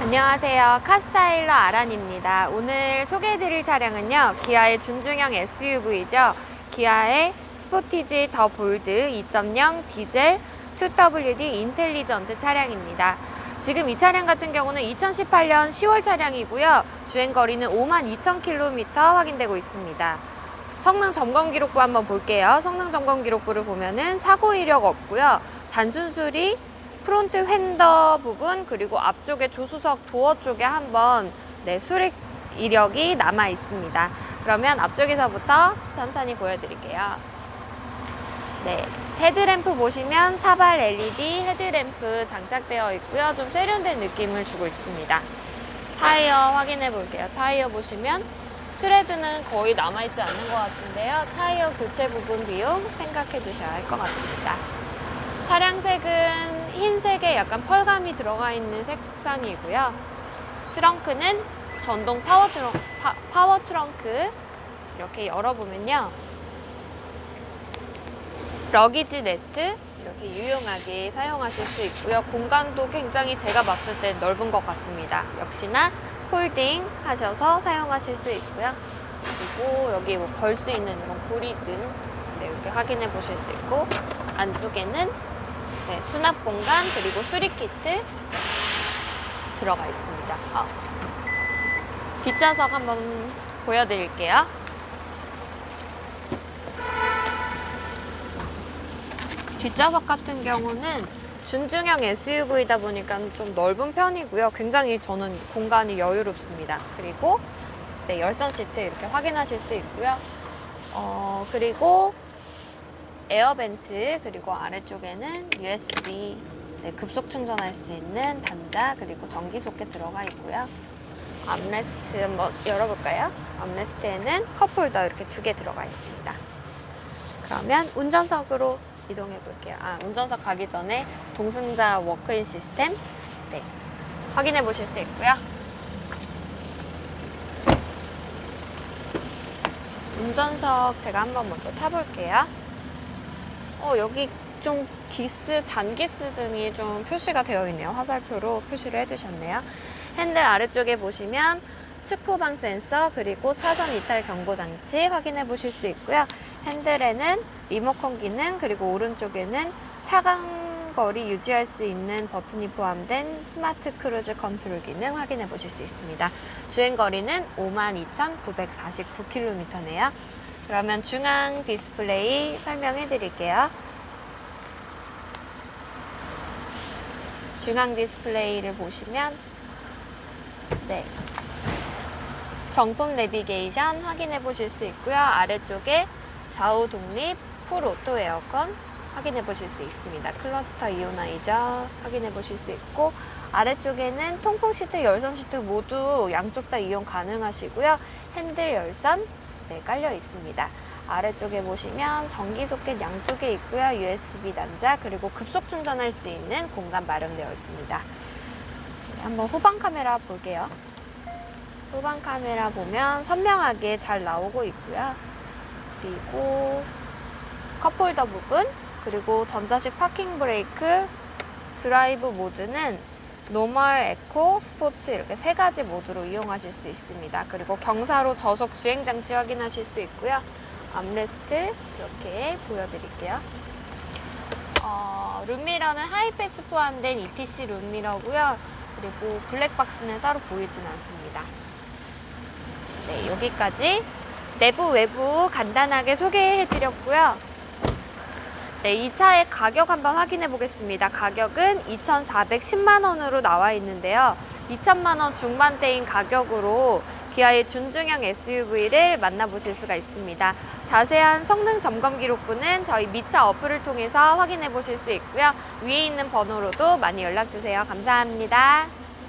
안녕하세요. 카스타일러 아란입니다. 오늘 소개해드릴 차량은요. 기아의 준중형 SUV죠. 기아의 스포티지 더 볼드 2.0 디젤 2WD 인텔리전트 차량입니다. 지금 이 차량 같은 경우는 2018년 10월 차량이고요. 주행 거리는 52,000km 확인되고 있습니다. 성능 점검 기록부 한번 볼게요. 성능 점검 기록부를 보면은 사고 이력 없고요. 단순 수리, 프론트 휀더 부분 그리고 앞쪽에 조수석 도어 쪽에 한번 네, 수리 이력이 남아 있습니다. 그러면 앞쪽에서부터 천천히 보여드릴게요. 네, 헤드램프 보시면 사발 LED 헤드램프 장착되어 있고요. 좀 세련된 느낌을 주고 있습니다. 타이어 확인해 볼게요. 타이어 보시면 트레드는 거의 남아있지 않는 것 같은데요. 타이어 교체 부분 비용 생각해 주셔야 할 것 같습니다. 차량색은 흰색에 약간 펄감이 들어가 있는 색상이고요. 트렁크는 전동 파워, 트렁, 파, 파워 트렁크 이렇게 열어보면요. 러기지 네트 이렇게 유용하게 사용하실 수 있고요. 공간도 굉장히 제가 봤을 때 넓은 것 같습니다. 역시나 홀딩 하셔서 사용하실 수 있고요. 그리고 여기 뭐 걸 수 있는 이런 구리등 네, 이렇게 확인해 보실 수 있고 안쪽에는 네, 수납 공간 그리고 수리 키트 들어가 있습니다. 어. 뒷좌석 한번 보여드릴게요. 뒷좌석 같은 경우는 준중형 SUV다 보니까 좀 넓은 편이고요. 굉장히 저는 공간이 여유롭습니다. 그리고 네, 열선 시트 이렇게 확인하실 수 있고요. 어, 그리고 에어벤트 그리고 아래쪽에는 USB 네, 급속 충전할 수 있는 단자 그리고 전기 소켓 들어가 있고요. 암레스트 한번 열어볼까요? 암레스트에는 컵홀더 이렇게 두 개 들어가 있습니다. 그러면 운전석으로 이동해 볼게요. 아, 운전석 가기 전에 동승자 워크인 시스템 네, 확인해 보실 수 있고요. 운전석 제가 한번 먼저 타볼게요. 어, 여기 좀 기스, 잔기스 등이 좀 표시가 되어 있네요. 화살표로 표시를 해두셨네요. 핸들 아래쪽에 보시면 측후방 센서 그리고 차선 이탈 경보 장치 확인해 보실 수 있고요. 핸들에는 리모컨 기능 그리고 오른쪽에는 차간 거리 유지할 수 있는 버튼이 포함된 스마트 크루즈 컨트롤 기능 확인해 보실 수 있습니다. 주행 거리는 52,949km네요. 그러면 중앙 디스플레이 설명해 드릴게요. 중앙 디스플레이를 보시면 네. 정품 내비게이션 확인해 보실 수 있고요. 아래쪽에 좌우 독립 풀 오토 에어컨 확인해 보실 수 있습니다. 클러스터 이오나이저 확인해 보실 수 있고 아래쪽에는 통풍 시트, 열선 시트 모두 양쪽 다 이용 가능하시고요. 핸들 열선 네, 깔려 있습니다. 아래쪽에 보시면 전기 소켓 양쪽에 있고요. USB 단자 그리고 급속 충전할 수 있는 공간 마련되어 있습니다. 네, 한번 후방 카메라 볼게요. 후방 카메라 보면 선명하게 잘 나오고 있고요. 그리고 컵홀더 부분, 그리고 전자식 파킹 브레이크, 드라이브 모드는 노멀, 에코, 스포츠 이렇게 세 가지 모드로 이용하실 수 있습니다. 그리고 경사로 저속 주행 장치 확인하실 수 있고요. 암레스트 이렇게 보여드릴게요. 어, 룸미러는 하이패스 포함된 ETC 룸미러고요. 그리고 블랙박스는 따로 보이진 않습니다. 네, 여기까지 내부 외부 간단하게 소개해 드렸고요. 네, 이 차의 가격 한번 확인해 보겠습니다. 가격은 2,410만 원으로 나와 있는데요. 2천만 원 중반대인 가격으로 기아의 준중형 SUV를 만나보실 수가 있습니다. 자세한 성능 점검 기록부는 저희 미차 어플을 통해서 확인해 보실 수 있고요. 위에 있는 번호로도 많이 연락 주세요. 감사합니다.